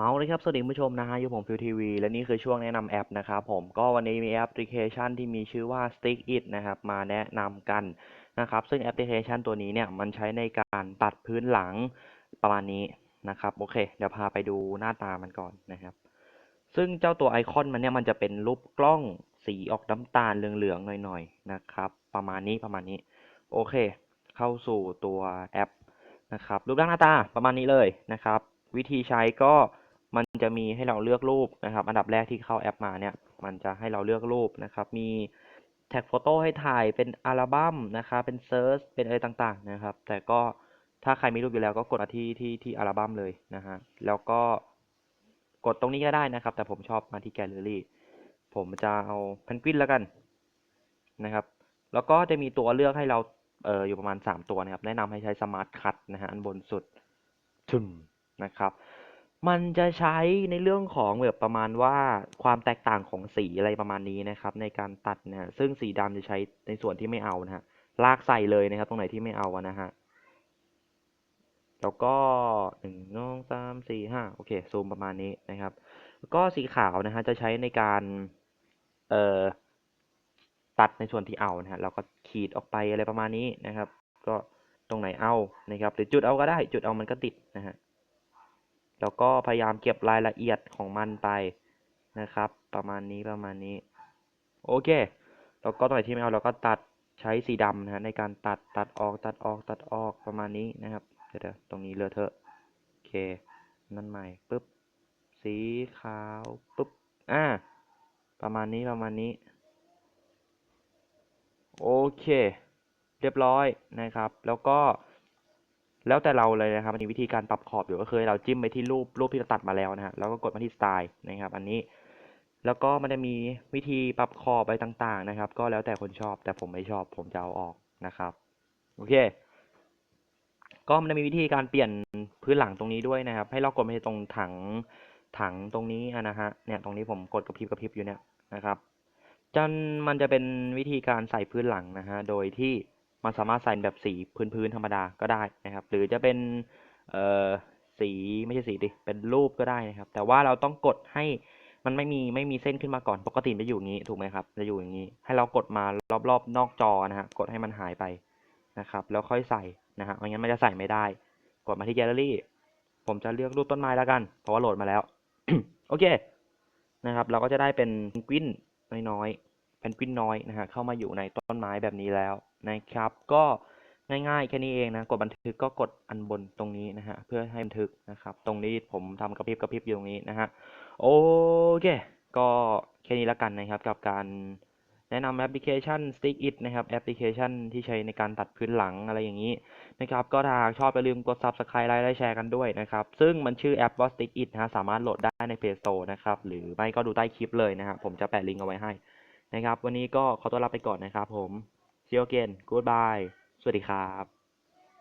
เอาเลยครับสวัสดีผู้ชมนะฮะอยู่ผมฟิวทีวีและนี่คือช่วงแนะนำแอปนะครับผมก็วันนี้มีแอปพลิเคชันที่มีชื่อว่า Stick It นะครับ มาแนะนำกันนะครับ ซึ่งแอปพลิเคชันตัวนี้เนี่ยมันใช้ในการตัดพื้นหลังประมาณนี้นะครับ โอเค เดี๋ยวพาไปดูหน้าตามันก่อนนะครับ ซึ่งเจ้าตัวไอคอนมันเนี่ยมันจะเป็นรูปกล้องสีออกน้ำตาลเหลืองๆหน่อยๆนะครับ ประมาณนี้ประมาณนี้ โอเค เข้าสู่ตัวแอปนะครับรูปร่างหน้าตาประมาณนี้เลยนะครับ วิธีใช้ก็ มันจะมีให้เราเลือกรูปนะครับ อันดับแรกที่เข้าแอปมาเนี่ย มันจะให้เราเลือกรูปนะครับ มีแท็กโฟโต้ให้ถ่ายเป็นอัลบั้มนะครับ เป็นเซิร์ช เป็นอะไรต่างๆนะครับ แต่ก็ถ้าใครมีรูปอยู่แล้วก็กดที่ที่ที่อัลบั้มเลยนะฮะ แล้วก็กดตรงนี้ก็ได้นะครับ แต่ผมชอบมาที่แกลเลอรี่ ผมจะเอาเพนกวินแล้วกันนะครับ แล้วก็จะมีตัวเลือกให้เราเอออยู่ประมาณ 3 ตัวนะครับ แนะนำให้ใช้สมาร์ทคั t นะฮะ อันบนสุดทึมนะครับ มันจะใช้ในเรื่องของแบบประมาณว่า ความแตกต่างของสี อะไรประมาณนี้นะครับ ในการตัดนะฮะ ซึ่งสีดำจะใช้ในส่วนที่ไม่เอานะฮะ ลากใส่เลยนะครับ ตรงไหนที่ไม่เอาอะนะฮะ แล้วก็หนึ่งสองสามสี่ห้าโอเค ซูมประมาณนี้นะครับ แล้วก็สีขาวนะฮะ จะใช้ในการ เอ่อ ตัดในส่วนที่เอานะฮะเราก็ขีดออกไปอะไรประมาณนี้นะครับ ก็ตรงไหนเอานะครับ หรือจุดเอาก็ได้ จุดเอามันก็ติดนะฮะ แล้วก็พยายามเก็บรายละเอียดของมันไปนะครับ ประมาณนี้ประมาณนี้ โอเค แล้วก็ตรงไหนที่ไม่เอาเราก็ตัดใช้สีดำนะฮะในการตัดตัดออกตัดออกตัดออกประมาณนี้นะครับเดี๋ยวตรงนี้เลอะเทอะโอเค นั่นใหม่ปุ๊บสีขาวปุ๊บอ่าประมาณนี้ประมาณนี้ โอเค เรียบร้อยนะครับ แล้วก็ แล้วแต่เราเลยนะครับมันมีวิธีการปรับขอบอยู่ก็คือเราจิ้มไปที่รูปรูปที่เราตัดมาแล้วนะฮะแล้วก็กดมาที่สไตล์นะครับ อันนี้แล้วก็มันจะมีวิธีปรับขอบไปต่างๆนะครับ ก็แล้วแต่คนชอบแต่ผมไม่ชอบผมจะเอาออกนะครับโอเค ก็มันจะมีวิธีการเปลี่ยนพื้นหลังตรงนี้ด้วยนะครับ ให้เรากดไปตรงถังถังตรงนี้นะฮะเนี่ยตรงนี้ผมกดกระพริบกระพริบอยู่เนี่ยนะครับจนมันจะเป็นวิธีการใส่พื้นหลังนะฮะโดยที่ มันสามารถใส่แบบสีพื้นๆธรรมดาก็ได้นะครับ หรือจะเป็นเอ่อสีไม่ใช่สีดิเป็นรูปก็ได้นะครับ แต่ว่าเราต้องกดให้มันไม่มีไม่มีเส้นขึ้นมาก่อนปกติมันจะอยู่อย่างนี้ถูกไหมครับจะอยู่อย่างนี้ ให้เรากดมารอบๆนอกจอนะฮะกดให้มันหายไปนะครับ แล้วค่อยใส่นะฮะไม่งั้นมันจะใส่ไม่ได้ กดมาที่แกลเลอรี่ ผมจะเลือกรูปต้นไม้แล้วกัน เพราะว่าโหลดมาแล้ว โอเคนะครับ เราก็จะได้เป็นเพนกวินน้อยๆ เพนกวินน้อยนะฮะเข้ามาอยู่ในต้นไม้แบบนี้แล้วนะครับ ก็ง่ายๆแค่นี้เองนะกดบันทึกก็กดอันบนตรงนี้นะฮะเพื่อให้บันทึกนะครับ ตรงนี้ผมทำกระพริบกระพริบอยู่ตรงนี้นะฮะโอเค ก็แค่นี้แล้วกันนะครับ กับการแนะนำแอปพลิเคชัน Stick It นะครับแอปพลิเคชันที่ใช้ในการตัดพื้นหลังอะไรอย่างนี้นะครับก็ถ้าหากชอบอย่าลืมกด Subscribe ไลค์และแชร์กันด้วยนะครับ ซึ่งมันชื่อแอปว่า Stick It นะฮะสามารถโหลดได้ใน Play Store นะครับ หรือไม่ก็ดูใต้คลิปเลยนะครับผมจะแปะลิงก์เอาไว้ให้ นะครับ วันนี้ก็ขอตัวลาไปก่อนนะครับผม See you again goodbye สวัสดีครับ